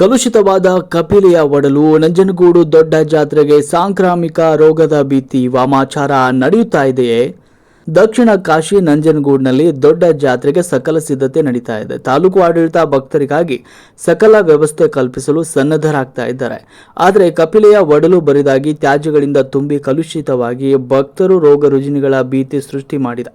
ಕಲುಷಿತವಾದ ಕಪಿಲೆಯ ಒಡಲು ನಂಜನಗೂಡು ದೊಡ್ಡ ಜಾತ್ರೆಗೆ ಸಾಂಕ್ರಾಮಿಕ ರೋಗದ ಭೀತಿ ವಾಮಾಚಾರ ನಡೆಯುತ್ತಾ ಇದೆಯೇ? ದಕ್ಷಿಣ ಕಾಶಿ ನಂಜನಗೂಡಿನಲ್ಲಿ ದೊಡ್ಡ ಜಾತ್ರೆಗೆ ಸಕಲ ಸಿದ್ಧತೆ ನಡೀತಾ ಇದೆ. ತಾಲೂಕು ಆಡಳಿತ ಭಕ್ತರಿಗಾಗಿ ಸಕಲ ವ್ಯವಸ್ಥೆ ಕಲ್ಪಿಸಲು ಸನ್ನದ್ಧರಾಗ್ತಾ ಇದ್ದಾರೆ. ಆದರೆ ಕಪಿಲೆಯ ಒಡಲು ಬರಿದಾಗಿ ತ್ಯಾಜ್ಯಗಳಿಂದ ತುಂಬಿ ಕಲುಷಿತವಾಗಿ ಭಕ್ತರು ರೋಗ ರುಜಿನಗಳ ಭೀತಿ ಸೃಷ್ಟಿ ಮಾಡಿದೆ.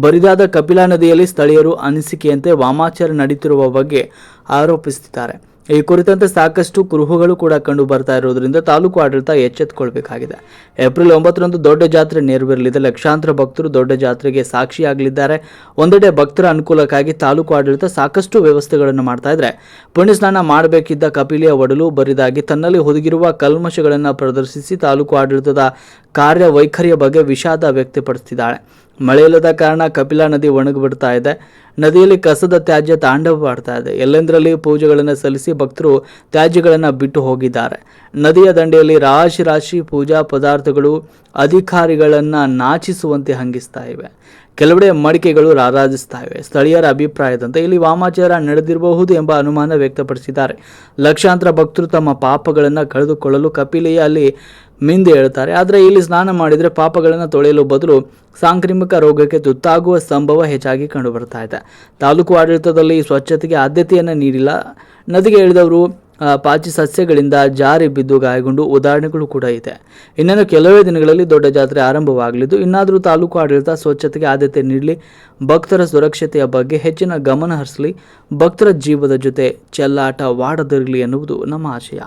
ಬರಿದಾದ ಕಪಿಲಾ ನದಿಯಲ್ಲಿ ಸ್ಥಳೀಯರು ಅನಿಸಿಕೆಯಂತೆ ವಾಮಾಚಾರ ನಡೀತಿರುವ ಬಗ್ಗೆ ಆರೋಪಿಸುತ್ತಿದ್ದಾರೆ. ಈ ಕುರಿತಂತೆ ಸಾಕಷ್ಟು ಕುರುಹುಗಳು ಕೂಡ ಕಂಡು ಬರ್ತಾ ಇರೋದ್ರಿಂದ ತಾಲೂಕು ಆಡಳಿತ ಎಚ್ಚೆತ್ತುಕೊಳ್ಬೇಕಾಗಿದೆ ಏಪ್ರಿಲ್ ಒಂಬತ್ತರಂದು ದೊಡ್ಡ ಜಾತ್ರೆ ನೆರವೇರಲಿದೆ. ಲಕ್ಷಾಂತರ ಭಕ್ತರು ದೊಡ್ಡ ಜಾತ್ರೆಗೆ ಸಾಕ್ಷಿಯಾಗಲಿದ್ದಾರೆ. ಒಂದೆಡೆ ಭಕ್ತರ ಅನುಕೂಲಕ್ಕಾಗಿ ತಾಲೂಕು ಆಡಳಿತ ಸಾಕಷ್ಟು ವ್ಯವಸ್ಥೆಗಳನ್ನು ಮಾಡ್ತಾ ಇದ್ರೆ, ಪುಣ್ಯ ಸ್ನಾನ ಮಾಡಬೇಕಿದ್ದ ಕಪಿಲಿಯ ಒಡಲು ಬರಿದಾಗಿ ತನ್ನಲ್ಲಿ ಹುದುಗಿರುವ ಕಲ್ಮಶಗಳನ್ನು ಪ್ರದರ್ಶಿಸಿ ತಾಲೂಕು ಆಡಳಿತದ ಕಾರ್ಯವೈಖರಿಯ ಬಗ್ಗೆ ವಿಷಾದ ವ್ಯಕ್ತಪಡಿಸಿದ್ದಾಳೆ ಮಳೆಯಿಲ್ಲದ ಕಾರಣ ಕಪಿಲಾ ನದಿ ಒಣಗಿಬಿಡ್ತಾ ಇದೆ. ನದಿಯಲ್ಲಿ ಕಸದ ತ್ಯಾಜ್ಯ ತಾಂಡವವಾಡ್ತಾ ಇದೆ. ಎಲ್ಲೆಂದರಲ್ಲಿ ಪೂಜೆಗಳನ್ನು ಸಲ್ಲಿಸಿ ಭಕ್ತರು ತ್ಯಾಜ್ಯಗಳನ್ನು ಬಿಟ್ಟು ಹೋಗಿದ್ದಾರೆ. ನದಿಯ ದಂಡೆಯಲ್ಲಿ ರಾಶಿ ರಾಶಿ ಪೂಜಾ ಪದಾರ್ಥಗಳು ಅಧಿಕಾರಿಗಳನ್ನು ನಾಚಿಸುವಂತೆ ಹಂಗಿಸ್ತಾ ಇವೆ. ಕೆಲವೆಡೆ ಮಡಿಕೆಗಳು ರಾರಾಜಿಸ್ತಾ ಇವೆ ಸ್ಥಳೀಯರ ಅಭಿಪ್ರಾಯದಂತೆ ಇಲ್ಲಿ ವಾಮಾಚಾರ ನಡೆದಿರಬಹುದು ಎಂಬ ಅನುಮಾನ ವ್ಯಕ್ತಪಡಿಸಿದ್ದಾರೆ. ಲಕ್ಷಾಂತರ ಭಕ್ತರು ತಮ್ಮ ಪಾಪಗಳನ್ನು ಕಳೆದುಕೊಳ್ಳಲು ಕಪಿಲೆಯ ಅಲ್ಲಿ ಮಿಂದೆ ಹೇಳ್ತಾರೆ ಆದರೆ ಇಲ್ಲಿ ಸ್ನಾನ ಮಾಡಿದರೆ ಪಾಪಗಳನ್ನು ತೊಳೆಯಲು ಬದಲು ಸಾಂಕ್ರಾಮಿಕ ರೋಗಕ್ಕೆ ತುತ್ತಾಗುವ ಸಂಭವ ಹೆಚ್ಚಾಗಿ ಕಂಡುಬರ್ತಾ ಇದೆ. ತಾಲೂಕು ಆಡಳಿತದಲ್ಲಿ ಸ್ವಚ್ಛತೆಗೆ ಆದ್ಯತೆಯನ್ನು ನೀಡಿಲ್ಲ. ನದಿಗೆ ಇಳಿದವರು ಪಾಚಿ ಸಸ್ಯಗಳಿಂದ ಜಾರಿ ಬಿದ್ದು ಗಾಯಗೊಂಡು ಉದಾಹರಣೆಗಳು ಕೂಡ ಇದೆ. ಇನ್ನೇನು ಕೆಲವೇ ದಿನಗಳಲ್ಲಿ ದೊಡ್ಡ ಜಾತ್ರೆ ಆರಂಭವಾಗಲಿದ್ದು, ಇನ್ನಾದರೂ ತಾಲೂಕು ಆಡಳಿತ ಸ್ವಚ್ಛತೆಗೆ ಆದ್ಯತೆ ನೀಡಲಿ, ಭಕ್ತರ ಸುರಕ್ಷತೆಯ ಬಗ್ಗೆ ಹೆಚ್ಚಿನ ಗಮನ ಹರಿಸಲಿ, ಭಕ್ತರ ಜೀವದ ಜೊತೆ ಚೆಲ್ಲಾಟ ವಾಡದಿರಲಿ ಎನ್ನುವುದು ನಮ್ಮ ಆಶಯ.